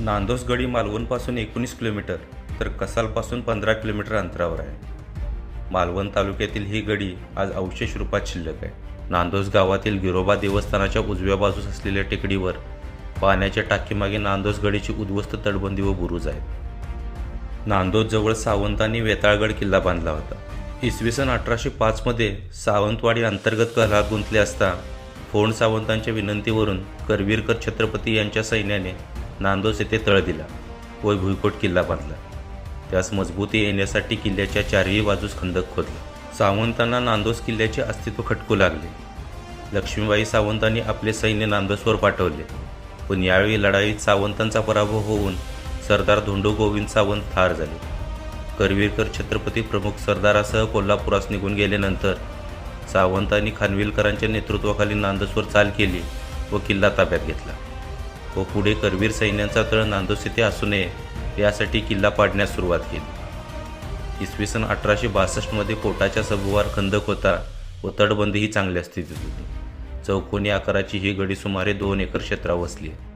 नांदोसगडी मालवणपासून एकोणीस किलोमीटर तर कसालपासून पंधरा किलोमीटर अंतरावर आहे. मालवण तालुक्यातील ही गडी आज अवशेष रूपात शिल्लक आहे. नांदोस गावातील गिरोबा देवस्थानाच्या उजव्या बाजूस असलेल्या टेकडीवर पाण्याच्या टाकीमागे नांदोस गडीची उद्ध्वस्त तटबंदी व बुरुज आहेत. नांदोसजवळ सावंतांनी वेताळगड किल्ला बांधला होता. इसवी सन अठराशे पाचमध्ये सावंतवाडी अंतर्गत कला गुंतले असता फोंड सावंतांच्या विनंतीवरून करवीरकर छत्रपती यांच्या सैन्याने नांदोस येथे तळ दिला. व भुईकोट किल्ला बांधला. त्यास मजबूती येण्यासाठी किल्ल्याच्या चारही बाजूस खंदक खोदला. सावंतांना नांदोस किल्ल्याचे अस्तित्व खटकू लागले. लक्ष्मीबाई सावंतांनी आपले सैन्य नांदोसवर पाठवले. पण यावेळी लढाईत सावंतांचा पराभव होऊन सरदार धोंडो गोविंद सावंत ठार झाले. करवीरकर छत्रपती प्रमुख सरदारासह कोल्हापुरास निघून गेल्यानंतर सावंतांनी खानविलकरांच्या नेतृत्वाखाली नांदसवर चाल केली व किल्ला ताब्यात घेतला. व पुढे करवीर सैन्याचा तळ नांदोस येथे असू नये यासाठी किल्ला पाडण्यास सुरुवात केली. इसवी सन अठराशे बासष्टमध्ये कोटाच्या सभोवार खंदक होता व तटबंदीही चांगल्या स्थितीत होती. चौकोनी आकाराची ही गडी सुमारे दोन एकर क्षेत्रावर वसली आहे.